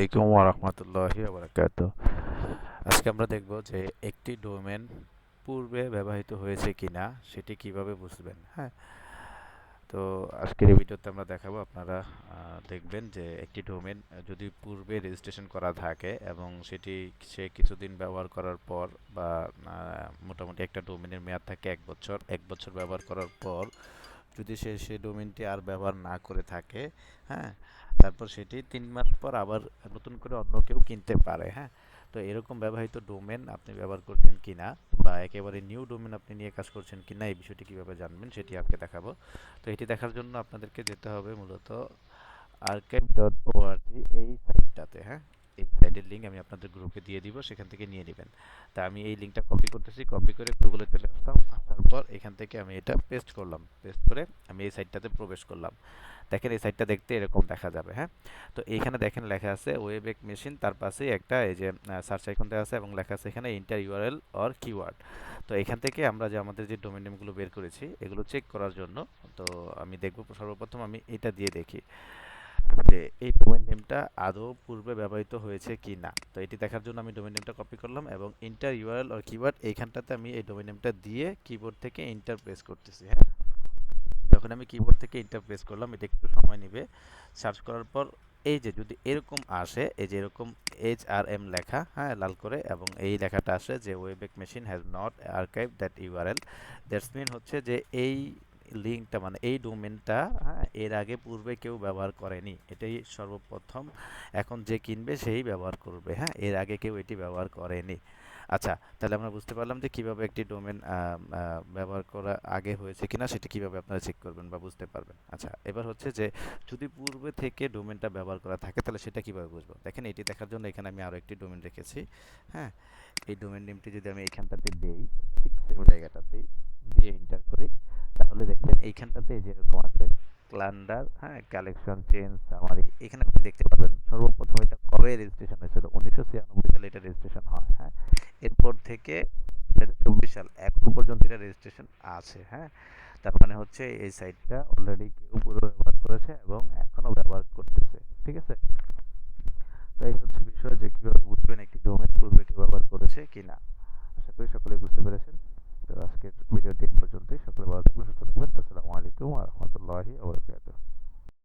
আলাইকুম ওরহমতুল্লাহি ওবরাকাত আজকে আমরা দেখব যে একটি ডোমেন পূর্বে ব্যবহৃত হয়েছে কিনা, সেটি কীভাবে বুঝবেন হ্যাঁ? তো আজকের এই ভিডিওতে আমরা দেখাবো, আপনারা দেখবেন যে একটি ডোমেন যদি পূর্বে রেজিস্ট্রেশন করা থাকে এবং সেটি সে কিছুদিন ব্যবহার করার পর বা মোটামুটি একটা ডোমেনের মেয়াদ থাকে এক বছর এক বছর ব্যবহার করার পর যদি সে সেই ডোমেনটি আর ব্যবহার না করে থাকে হ্যাঁ তারপর সেটি তিন মাস পর আবার নতুন করে অন্য কেউ কিনতে পারে হ্যাঁ। তো এরকম ব্যবহৃত ডোমেন আপনি ব্যবহার করছেন কি না বা একেবারে নিউ ডোমেন আপনি নিয়ে কাজ করছেন কি না এই বিষয়টি কীভাবে জানবেন সেটি আজকে দেখাবো। তো এটি দেখার জন্য আপনাদেরকে যেতে হবে মূলত আর্কাইভ ডট ওআরজি এই সাইটটাতে হ্যাঁ। লিঙ্ক আমি আপনাদের গ্রুপে দিয়ে দিব, সেখান থেকে নিয়ে নেবেন। তা আমি এই লিঙ্কটা কপি করতেছি কপি করে গুগলে চলে আসলাম আসার পর এখান থেকে আমি এটা পেস্ট করলাম। পেস্ট করে আমি এই সাইটটাতে প্রবেশ করলাম। দেখেন এই সাইটটা দেখতে এরকম দেখা যাবে হ্যাঁ? তো এইখানে দেখেন লেখা আছে ওয়েবেক মেশিন তার পাশে একটা এই যে সার্চ আইকনটা আছে এবং লেখা আছে এখানে ইন্টার ইউআরএল অর কিওয়ার্ড তো এখান থেকে আমরা যে আমাদের যে ডোমেন নেমগুলো বের করেছি, এগুলো চেক করার জন্য, তো আমি দেখব সর্বপ্রথম আমি এটা দিয়ে দেখি। যে এই ডোমেন নেমটা আদৌ পূর্বে ব্যবহৃত হয়েছে কি না তো এটি দেখার জন্য আমি ডোমেন নেমটা কপি করলাম এবং ইন্টার ইউআরএল অর কিওয়ার্ড এইখানটাতে আমি এই ডোমেন নেমটা দিয়ে কিবোর্ড থেকে ইন্টার প্রেস করতেছি হ্যাঁ। যখন আমি কিবোর্ড থেকে ইন্টার প্রেস করলাম, এটা একটু সময় নেবে। সার্চ করার পর এই যে যদি এরকম আসে, এই যে এরকম এইচ আর এম লেখা হ্যাঁ লাল করে এবং এই লেখাটা আসে যে Wayback Machine has not archive that URL that's mean হচ্ছে যে এই লিঙ্কটা মানে এই ডোমেনটা হ্যাঁ এর আগে পূর্বে কেউ ব্যবহার করেনি। এটাই সর্বপ্রথম। এখন যে কিনবে সেই ব্যবহার করবে হ্যাঁ এর আগে কেউ এটি ব্যবহার করেনি। আচ্ছা তাহলে আমরা বুঝতে পারলাম যে কীভাবে একটি ডোমেন ব্যবহার করা আগে হয়েছে কিনা, সেটা কীভাবে আপনারা চেক করবেন বা বুঝতে পারবেন। আচ্ছা এবার হচ্ছে যে যদি পূর্বে থেকে ডোমেনটা ব্যবহার করা থাকে, তাহলে সেটা কীভাবে বুঝব? দেখেন, এটি দেখার জন্য এখানে আমি আরও একটি ডোমেন রেখেছি হ্যাঁ। এই ডোমেন নেমটি যদি আমি এইখানটাতে দেই, ঠিক সেম দিয়ে এন্টার করি তাহলে দেখবেন এইখানটাতে যেরকম আছে ক্লান্ডার হ্যাঁ কালেকশন চেঞ্জ সামারি এখানে আপনি দেখতে পাবেন সর্বপ্রথম এটা কবে রেজিস্ট্রেশন হয়েছিল? উনিশশো ছিয়ানব্বই সালে এটা রেজিস্ট্রেশন হয় হ্যাঁ। এরপর থেকে দু হাজার চব্বিশ সাল, এখন পর্যন্ত এটা রেজিস্ট্রেশন আছে হ্যাঁ। তার মানে হচ্ছে এই সাইটটা অলরেডি কেউ পুরো ব্যবহার করেছে এবং